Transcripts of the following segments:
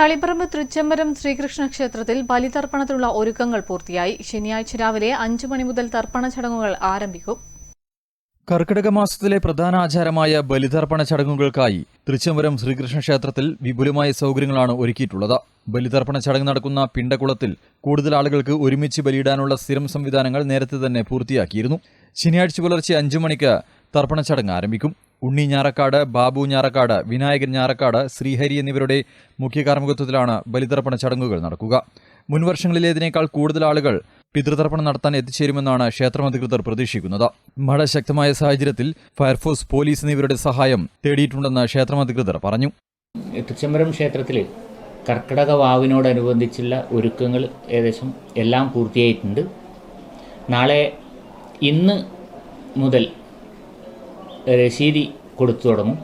തളിപ്പറമ്പ് തൃച്ചംബരം ശ്രീകൃഷ്ണ ക്ഷേത്രത്തിൽ ബലിതർപ്പണത്തിനുള്ള ഒരുക്കങ്ങൾ പൂർത്തിയായി. ശനിയാഴ്ച രാവിലെ അഞ്ചു മണി മുതൽ തർപ്പണ ചടങ്ങുകൾ ആരംഭിക്കും. കർക്കിടക മാസത്തിലെ പ്രധാന ആചാരമായ ബലിതർപ്പണ ചടങ്ങുകൾക്കായി തൃച്ചംബരം ശ്രീകൃഷ്ണ ക്ഷേത്രത്തിൽ വിപുലമായ സൗകര്യങ്ങളാണ് ഒരുക്കിയിട്ടുള്ളത്. ബലിതർപ്പണ ചടങ്ങ് നടക്കുന്ന പിണ്ടകുളത്തിൽ കൂടുതൽ ആളുകൾക്ക് ഒരുമിച്ച് ബലിയിടാനുള്ള സ്ഥിരം സംവിധാനങ്ങൾ നേരത്തെ തന്നെ പൂർത്തിയാക്കിയിരുന്നു. ശനിയാഴ്ച പുലർച്ചെ അഞ്ചു മണിക്ക് തർപ്പണ ചടങ്ങ് ആരംഭിക്കും. ഉണ്ണി ഞാറക്കാട് ബാബു ഞാറക്കാട് വിനായകൻ ഞാറക്കാട് ശ്രീഹരി എന്നിവരുടെ മുഖ്യ കാർമ്മികത്വത്തിലാണ് ബലിതർപ്പണ ചടങ്ങുകൾ നടക്കുക. മുൻവർഷങ്ങളിലേതിനേക്കാൾ കൂടുതൽ ആളുകൾ പിതൃതർപ്പണം നടത്താൻ എത്തിച്ചേരുമെന്നാണ് ക്ഷേത്രം അധികൃതർ പ്രതീക്ഷിക്കുന്നത്. മഴ ശക്തമായ സാഹചര്യത്തിൽ ഫയർഫോഴ്സ് പോലീസ് എന്നിവരുടെ സഹായം തേടിയിട്ടുണ്ടെന്ന് ക്ഷേത്രം അധികൃതർ പറഞ്ഞു. തൃച്ചംബരം ക്ഷേത്രത്തിൽ കർക്കിടക വാവിനോടനുബന്ധിച്ചുള്ള ഒരുക്കങ്ങൾ ഏകദേശം എല്ലാം പൂർത്തിയായിട്ടുണ്ട്. നാളെ ഇന്ന് മുതൽ രശീതി കൊടുത്തു തുടങ്ങും.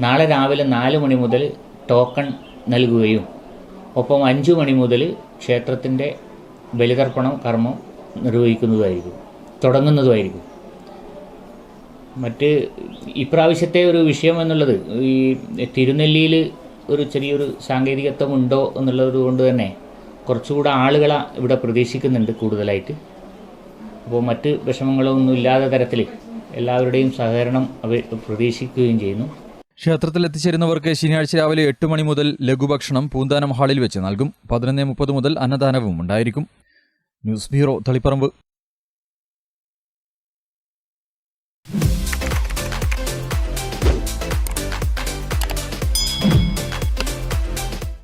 നാളെ രാവിലെ നാല് മണി മുതൽ ടോക്കൺ നൽകുകയും ഒപ്പം അഞ്ചു മണി മുതൽ ക്ഷേത്രത്തിന്റെ ബലിതർപ്പണം കർമ്മം നിർവഹിക്കുന്നതായിരിക്കും തുടങ്ങുന്നതുമായിരിക്കും. മറ്റ് ഇപ്രാവശ്യത്തെ ഒരു വിഷയം എന്നുള്ളത് ഈ തിരുനെല്ലിയിൽ ഒരു ചെറിയൊരു സാങ്കേതികത്വം ഉണ്ടോ എന്നുള്ളത് കൊണ്ട് തന്നെ കുറച്ചുകൂടെ ആളുകളെ ഇവിടെ പ്രതീക്ഷിക്കുന്നുണ്ട് കൂടുതലായിട്ട്. അപ്പോൾ മറ്റ് വിഷമങ്ങളൊന്നും ഇല്ലാത്ത തരത്തിൽ എല്ലാവരുടെയും സഹകരണം അവർ പ്രതീക്ഷിക്കുകയും ചെയ്യുന്നു. ക്ഷേത്രത്തിൽ എത്തിച്ചേരുന്നവർക്ക് ശനിയാഴ്ച രാവിലെ എട്ട് മണി മുതൽ ലഘുഭക്ഷണം പൂന്താനം ഹാളിൽ വെച്ച് നൽകും. പതിനൊന്ന് മുപ്പത് മുതൽ അന്നദാനവും ഉണ്ടായിരിക്കും. News bureau Taliparamba.